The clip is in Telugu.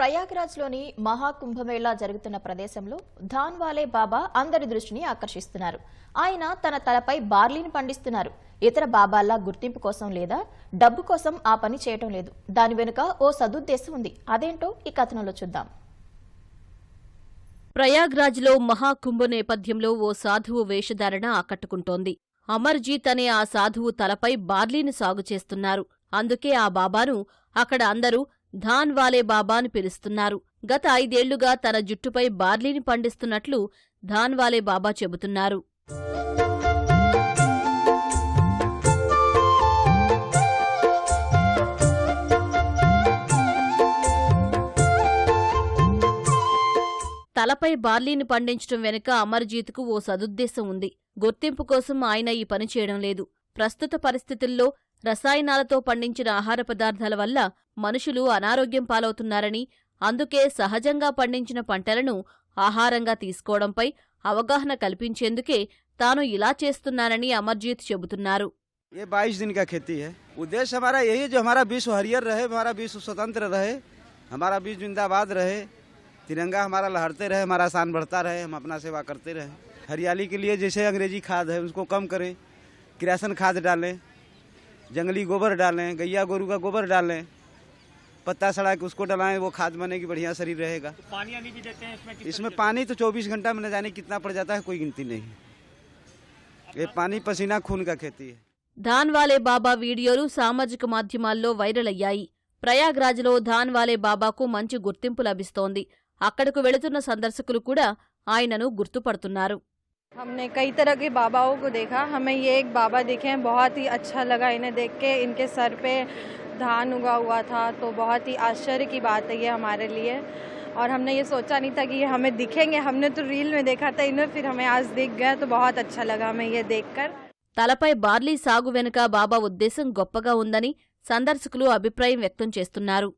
ప్రయాగ్రాజ్లోని మహాకుంభమేళా జరుగుతున్న ప్రదేశంలో ధాన్వాలే బాబా అందరి దృష్టిని ఆకర్షిస్తున్నారు. ఆయన తన తలపై బార్లీని పండిస్తున్నారు. ఇతర బాబాల్లా గుర్తింపు కోసం లేదా డబ్బు కోసం ఆ పని చేయటం లేదు. దాని వెనుక ఓ సదుద్దేశం ఉంది. అదేంటో ఈ కథనంలో చూద్దాం. ప్రయాగ్రాజ్లో మహాకుంభ నేపథ్యంలో ఓ సాధువు వేషధారణ ఆకట్టుకుంటోంది. అమర్జీత్ అనే ఆ సాధువు తలపై బార్లీని సాగు చేస్తున్నారు. అందుకే ఆ బాబాను అక్కడ అందరూ ధాన్ వాలే బాబా అని పిలుస్తున్నారు. గత ఐదేళ్ళుగా తన జుట్టుపై బార్లీని పండిస్తున్నట్లు ధాన్ వాలే బాబా చెబుతున్నారు. తలపై బార్లీని పండించడం వెనుక అమర్జీత్కు ఓ సదుద్దేశం ఉంది. గుర్తింపు కోసం ఆయన ఈ పని చేయడం లేదు. ప్రస్తుత పరిస్థితుల్లో రసాయనాలతో పండించిన ఆహార పదార్థాల వల్ల మనుషులు అనారోగ్యం పాలవుతున్నారని అందుకే సహజంగా పండించిన పంటలను ఆహారంగా తీసుకోవడంపై అవగాహన కల్పించేందుకే తాను ఇలా చేస్తున్నానని అమర్జీత్ చెబుతున్నారు ये 22 दिन का खेती है उद्देश्य हमारा यही है जो हमारा विश्व हरियर रहे हमारा विश्व स्वतंत्र रहे हमारा विश्व जिंदाबाद रहे तिरंगा हमारा लहरते रहे हमारा शान बढ़ता रहे हम अपना सेवा करते रहे हरियाली के लिए जैसे अंग्रेजी खाद है उसको कम करें किरासन खाद डालें जंगली गोबर डालें गैया गोरू का गोबर डालें पत्ता सड़ा के उसको डलाएं वो खाद बनेगी बढ़िया शरीर रहेगा पानी यानी भी देते हैं इसमें किस इसमें पानी तो 24 घंटा में न जाने कितना पड़ जाता है कोई गिनती नहीं ये पानी पसीना खून का खेती है ధాన్వాలే బాబా వీడియోలు సామాజిక మాధ్యమాల్లో వైరల్ అయ్యాయి ప్రయాగ్రాజ్లో ధాన్వాలే బాబాకు మంచి గుర్తింపు లభిస్తోంది అక్కడకు వెళుతున్న సందర్శకులు కూడా ఆయనను గుర్తుపడుతున్నారు हमने कई तरह के बाबाओं को देखा हमें ये एक बाबा दिखे हैं बहुत ही अच्छा लगा इन्हें देख के इनके सर पे धान उगा हुआ था तो बहुत ही आश्चर्य की बात है ये हमारे लिए और हमने ये सोचा नहीं था कि ये हमें दिखेंगे हमने तो रील में देखा था इन्हें फिर हमें आज दिख गया तो बहुत अच्छा लगा हमें ये देखकर తలపై బార్లీ సాగు వెనుక బాబా ఉద్దేశం గొప్పగా ఉందని సందర్శకులు అభిప్రాయం వ్యక్తం చేస్తున్నారు